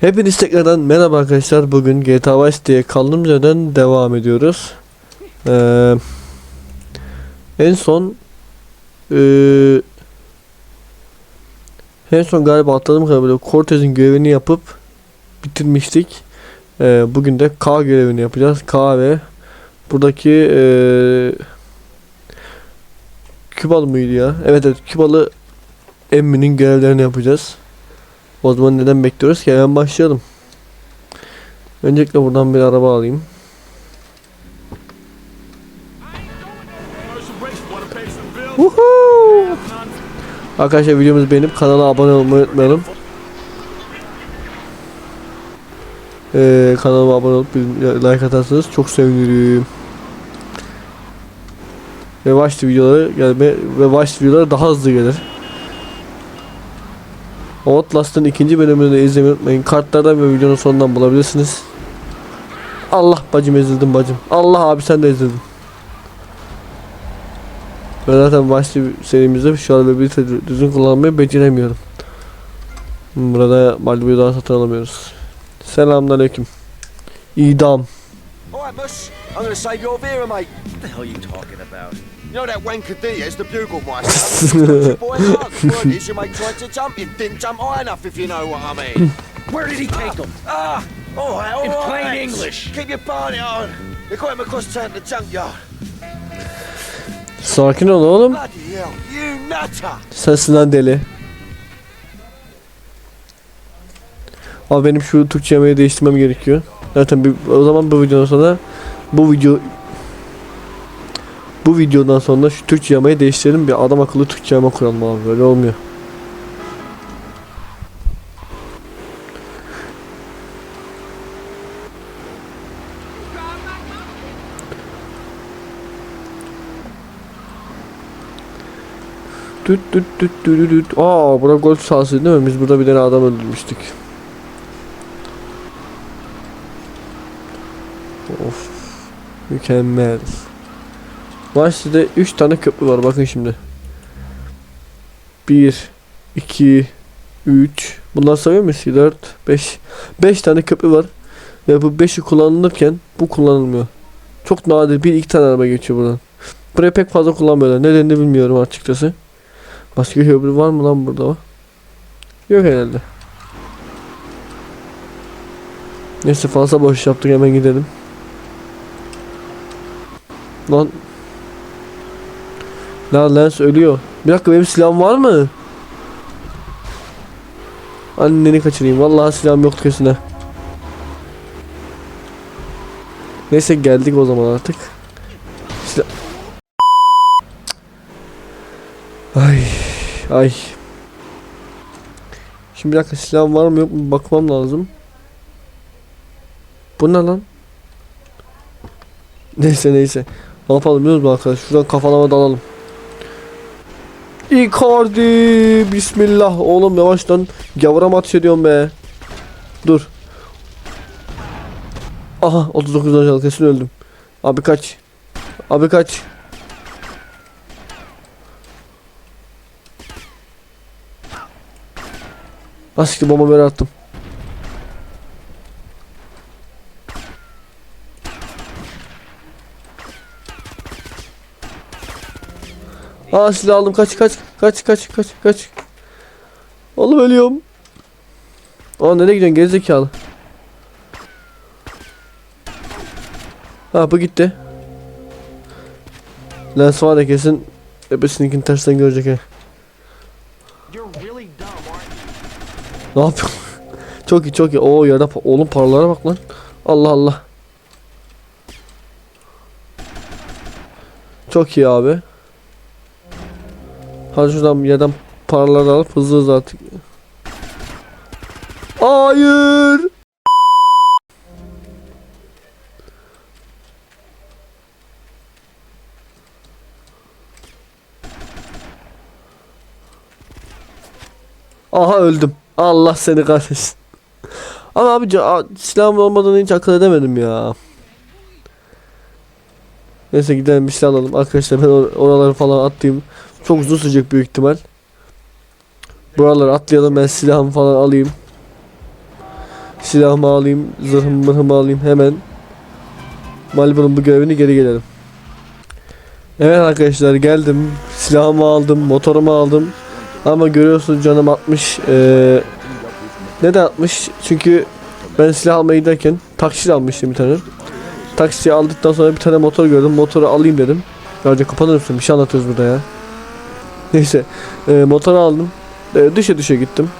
Hepiniz tekrardan merhaba arkadaşlar. Bugün GTA Vice diye kaldığımız yerden devam ediyoruz. Ee, en son ee, en son galiba atladığım kadarıyla Cortez'in görevini yapıp bitirmiştik. Ee, bugün de K görevini yapacağız. K ve buradaki ee, Kübalı mıydı ya? Evet evet Kübalı Emmi'nin görevlerini yapacağız. O zaman neden bekliyoruz ki? Hemen başlayalım. Öncelikle buradan bir araba alayım. Woohoo! Arkadaşlar videomuzu beğenip kanala abone olmayı unutmayalım. Ee, kanalıma abone olup like atarsanız çok sevinirim. Ve Watch videoları gelme ve Watch videoları daha hızlı gelir. Outlast'ın ikinci bölümünü de izlemeyi unutmayın. Kartlardan ve videonun sonundan bulabilirsiniz. Allah bacım ezildim bacım. Allah abi sen de ezildin. Ben zaten başlı serimizde şu an bir düzgün kullanmayı beceremiyorum. Burada Malibu'yu daha satın alamıyoruz. Selamünaleyküm. İdam. Alright. I'm gonna save your Vera, mate. What the hell are you talking about? You know that wanker Diaz, the bugle? Your boy word is your mate tried to jump him. Didn't jump high enough, if you know what I mean. Where did he take them? ah! Alright, alright. In plain lads. English. Keep your party on. They got him across town to the junkyard. Sakin ol oğlum. Bloody hell, you nutter! Sensin lan deli. Abi benim şu Türkçe yemeği değiştirmem gerekiyor. Zaten bir, o zaman bu videodan sonra bu video bu videodan sonra şu Türkçe yemeği değiştirelim bir adam akıllı Türkçe yeme kuralım abi böyle olmuyor. Düt düt düt düt düt. Aa bura golf sahası değil mi? Biz burada bir tane adam öldürmüştük. Of. Mükemmel. Başlı'da 3 tane köprü var bakın şimdi. 1 2 3 Bunlar sayıyor muyuz? 4 5 5 tane köprü var. Ve bu 5'i kullanılırken bu kullanılmıyor. Çok nadir bir iki tane araba geçiyor buradan. Buraya pek fazla kullanmıyorlar. Nedenini bilmiyorum açıkçası. Başka köprü var mı lan burada? Yok herhalde. Neyse fazla boş yaptık hemen gidelim. Lan. Lan Lens ölüyor. Bir dakika benim silahım var mı? Anneni kaçırayım. Vallahi silahım yoktu kesin ha. Neyse geldik o zaman artık. Silah... Ay ay. Şimdi bir dakika silahım var mı yok mu bakmam lazım. Bu ne lan? Neyse neyse. Ne yapalım biliyor musun arkadaş? Şuradan kafalama dalalım. Icardi Bismillah. Oğlum yavaştan Gavura ateş ediyorum be. Dur. Aha 39 canlı kesin öldüm. Abi kaç. Abi kaç. Nasıl ki bomba böyle attım Aa silah aldım kaç kaç kaç kaç kaç kaç. Oğlum ölüyorum. Aa nereye gidiyorsun gerizekalı? Ha bu gitti. Lens var ya kesin ebesininkini tersten görecek he. Ne yapıyorsun? çok iyi çok iyi. Oo pa- oğlum paralara bak lan. Allah Allah. Çok iyi abi. Hadi şuradan bir yerden paraları alıp hızlı hızlı artık. Hayır. Aha öldüm. Allah seni kahretsin. Ama abi silahım olmadan hiç akıl edemedim ya. Neyse gidelim bir silah alalım. Arkadaşlar ben or- oraları falan atlayayım. Çok uzun sürecek büyük ihtimal. Buraları atlayalım ben silahımı falan alayım. silahımı alayım, zırhımı mırhımı alayım hemen. Malibu'nun bu görevini geri gelelim. Evet arkadaşlar geldim. Silahımı aldım, motorumu aldım. Ama görüyorsunuz canım 60. Ee, neden 60? Çünkü ben silah almaya giderken taksi almıştım bir tane. Taksiyi aldıktan sonra bir tane motor gördüm. Motoru alayım dedim. Önce kapanır mısın? Bir şey anlatıyoruz burada ya. Neyse. E, motoru aldım. E, düşe düşe gittim.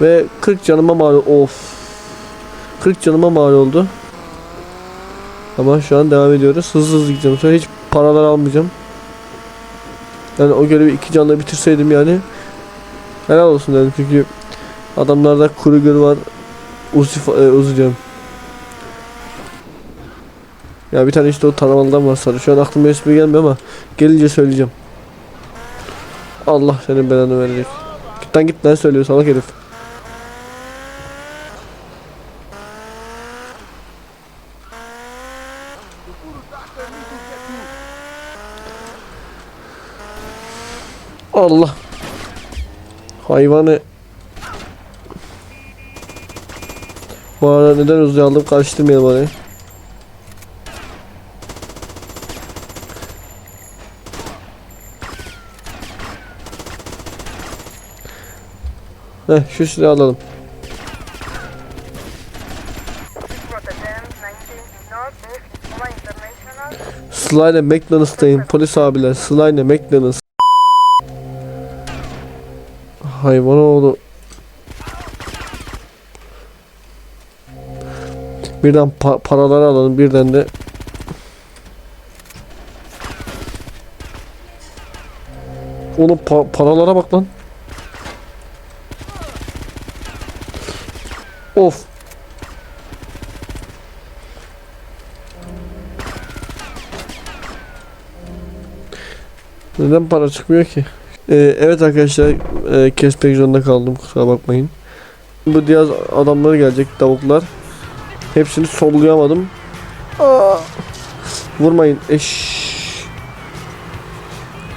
Ve 40 canıma mal of. 40 canıma mal oldu. Ama şu an devam ediyoruz. Hızlı hızlı gideceğim. Sonra hiç paralar almayacağım. Yani o görevi iki canla bitirseydim yani helal olsun dedim çünkü adamlarda Kruger var Uzi, e, diyorum. Ya bir tane işte o taramalıdan var sarı. Şu an aklıma ismi gelmiyor ama gelince söyleyeceğim. Allah senin belanı verecek. Git lan git lan söylüyor salak herif. Allah. Hayvanı. Bu arada neden hızlı aldım karıştırmayalım orayı. Heh şu silahı alalım. Rotterdam 19 Northeast Ola International. Slayne McDonald's'tayım. Polis abiler. Slayne McDonald's. Hayvan oğlu. Birden pa- paraları alalım. Birden de Oğlum pa- paralara bak lan. Of. Neden para çıkmıyor ki? Ee, evet arkadaşlar e, kesmek zorunda kaldım kusura bakmayın. Bu diğer adamları gelecek tavuklar. Hepsini sollayamadım. Aa! Vurmayın eş.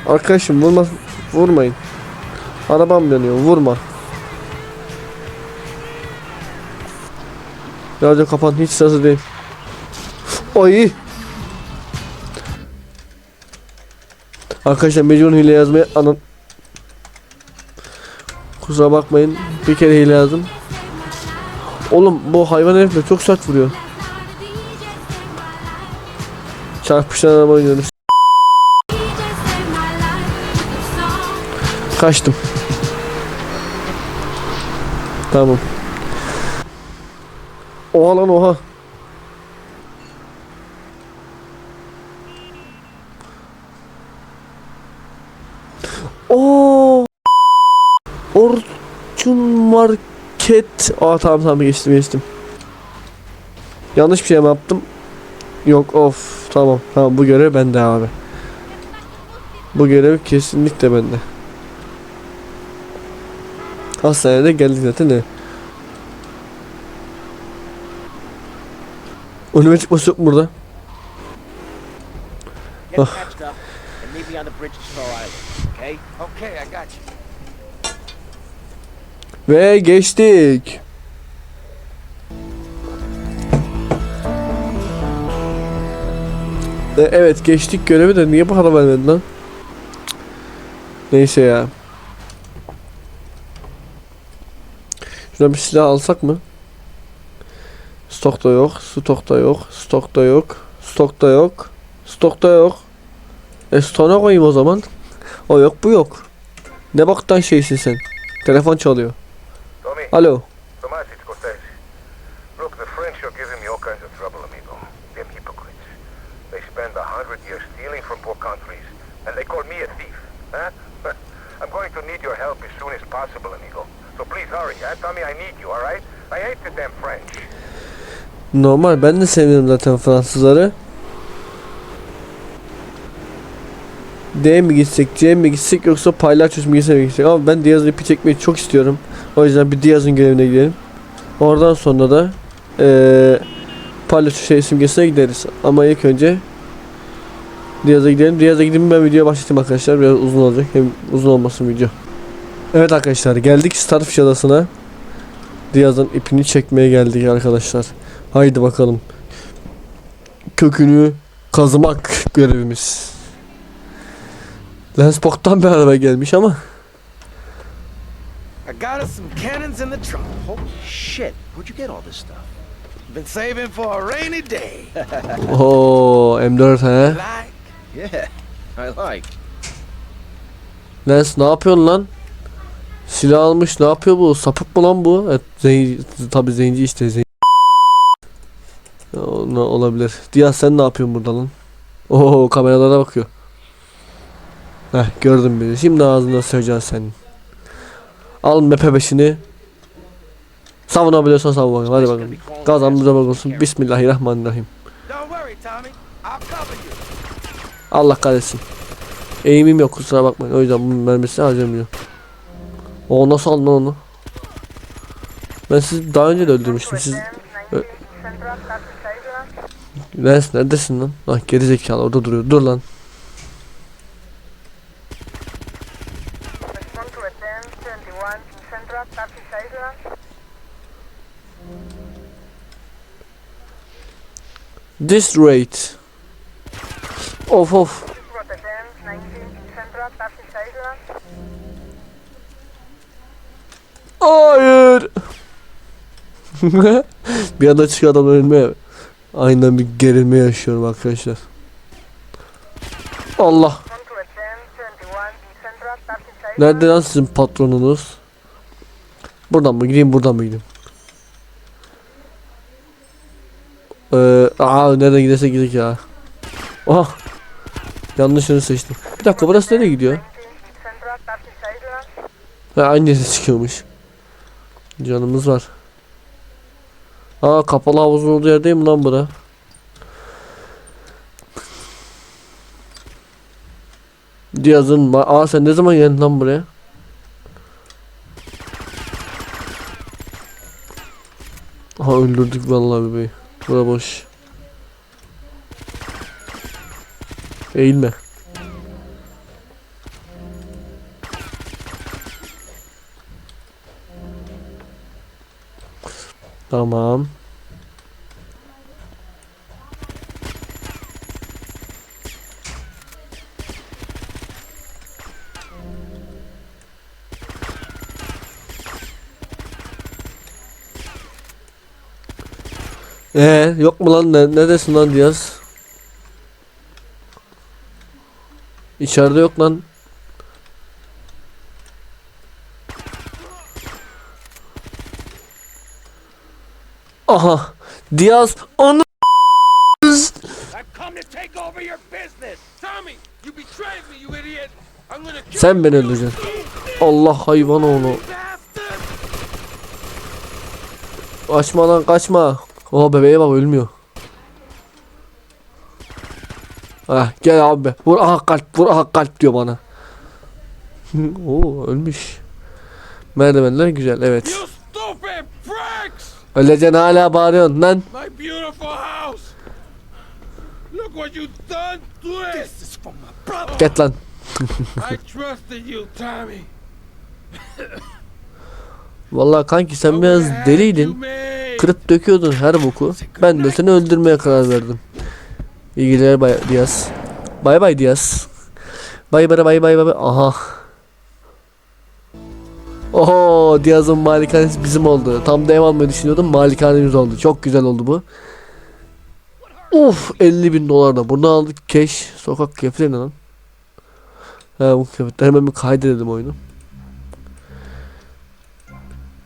Arkadaşım vurma vurmayın. Arabam yanıyor vurma. Radyo kapan hiç sırası değil. Oy. Arkadaşlar mecbur hile yazmaya anan Kusura bakmayın bir kere hile yazdım. Oğlum bu hayvan herifle çok sert vuruyor. Çarpışan araba oynuyoruz Kaçtım. Tamam Oha lan oha Oo. Orçun Market. Aa tamam tamam geçtim geçtim. Yanlış bir şey mi yaptım? Yok of tamam tamam bu görev bende abi. Bu görev kesinlikle bende. Hastanede geldik zaten de. Önüme çıkması yok mu burada? Get Ugh. patched up and meet me on the bridge to Snow Island, okay? Okay, I got you. Ve geçtik. E, evet geçtik görevi de niye para vermedi lan? Neyse ya. Şuna bir silah alsak mı? Stokta yok, stokta yok, stokta yok, stokta yok, stokta yok. E stona koyayım o zaman. O yok bu yok. Ne baktan şeysin sen? Telefon çalıyor. Tommy, Alo. Tomas, it's Cortez. Look, the French are giving me all kinds of trouble, amigo. Them hypocrites. They spend a hundred years stealing from poor countries, and they call me a thief. Huh? I'm going to need your help as soon as possible, amigo. So please hurry, huh? Tommy, I need you, all right? I hate the damn French. Normal ben de seviyorum zaten Fransızları. D mi gitsek, C mi gitsek yoksa paylaşıyoruz mu gitsek mi gitsek ama ben Diaz'ın ipi çekmeyi çok istiyorum. O yüzden bir Diaz'ın görevine gidelim. Oradan sonra da eee paylaşıyor şey simgesine gideriz. Ama ilk önce Diaz'a gidelim. Diaz'a gideyim ben videoya başlatayım arkadaşlar. Biraz uzun olacak. Hem uzun olmasın video. Evet arkadaşlar geldik Starfish adasına. Diaz'ın ipini çekmeye geldik arkadaşlar. Haydi bakalım. Kökünü kazımak görevimiz. Lensbok'tan bir araba gelmiş ama I got us some cannons in the trunk. Holy shit. Where'd you get all this stuff? Been saving for a rainy day. o M4 he. Like, Yeah, I like. Lens ne yapıyorsun lan? Silah almış ne yapıyor bu? Sapık mı lan bu? Evet, zenci, tabi zenci işte zenci. Ne olabilir. Diaz sen ne yapıyorsun burada lan? Oo kameralara bakıyor. Heh gördüm beni. Şimdi ağzına söyleyeceğim senin. Al MP5'ini. Savunabiliyorsan savun bakalım. Hadi bakalım. Kazamıza bak olsun. Bismillahirrahmanirrahim. Allah kahretsin. Eğimim yok kusura bakmayın. O yüzden bunun mermisini harcamıyorum. O nasıl aldın onu? Ben sizi daha önce de öldürmüştüm. Siz Advance 19 Central Traffic Island. Lens neredesin lan? Ah geri zekalı orada duruyor. Dur lan. Respond to Advance 21 Central Traffic Island. This rate. Of of. Route Advance 19 Central Traffic Island. Hayır. bir anda çıkıyor adam ölmeye. Aynen bir gerilme yaşıyorum arkadaşlar. Allah. Respond to Advance 21 Central Traffic Island. Nerede lan sizin patronunuz? Buradan mı gideyim buradan mı gideyim? Ee, aa nereden giderse gidelim ya. Oh. Yanlışını seçtim. Bir dakika burası nereye gidiyor? 19 Central Traffic Island. Ha aynı yere çıkıyormuş. Canımız var. Aa kapalı havuzun olduğu yerdeyim lan bura. Diaz'ın ma- Aa sen ne zaman geldin lan buraya? Aha öldürdük vallahi bebeği. Bura boş. Eğilme. Tamam. Ee, yok mu lan ne, neredesin lan Diaz? İçeride yok lan. Aha. Diaz onu I come to take over your business. Tommy, you betrayed me, you idiot. I'm gonna kill sen beni öldüreceksin. Allah hayvan oğlu. Kaçma lan kaçma. O bebeğe bak ölmüyor. Ah gel abi. Vur aha kalp vur aha kalp diyor bana. Oo ölmüş. Merdivenler güzel evet. Öleceksin hala bağırıyorsun lan. My beautiful house! Look what you done to it! This is for my brother! Get lan. I trusted you, Tommy. Vallahi kanki sen I biraz deliydin. Kırıp döküyordun her boku. Ben de seni öldürmeye karar verdim. İyi geceler Bay Diaz. Bay bay Diaz. Bay bay bay bay bay. Aha. Oho Diaz'ın malikanesi bizim oldu. Tam da ev almayı düşünüyordum. Malikanemiz oldu. Çok güzel oldu bu. Uf 50 bin dolar da. Bunu aldık. Cash. Sokak kıyafeti ne lan? Ha bu kıyafetler. Hemen bir kaydedelim oyunu.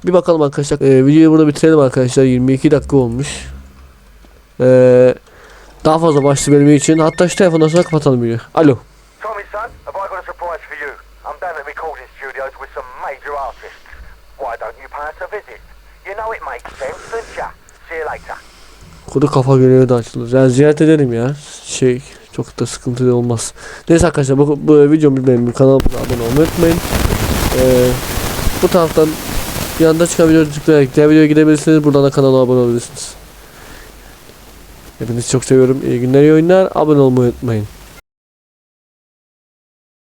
Bir bakalım arkadaşlar. Ee, videoyu burada bitirelim arkadaşlar. 22 dakika olmuş. Ee, daha fazla başlı bölümü için hatta şu telefondan sonra kapatalım videoyu. Alo. Tommy, son, have I got a surprise for you? I'm down at recording studios with some major artists. Why don't you pay us a visit? You know it makes sense, don't ya? See you later. Kuru kafa görevi de açılır. Yani ziyaret edelim ya. Şey çok da sıkıntı olmaz. Neyse arkadaşlar bu, bu videomu beğenmeyi kanalımıza abone olmayı unutmayın. Ee, bu taraftan bir anda çıkan videoyu tıklayarak diğer videoya gidebilirsiniz. Buradan da kanala abone olabilirsiniz. Hepinizi çok seviyorum. İyi günler, iyi oyunlar. Abone olmayı unutmayın.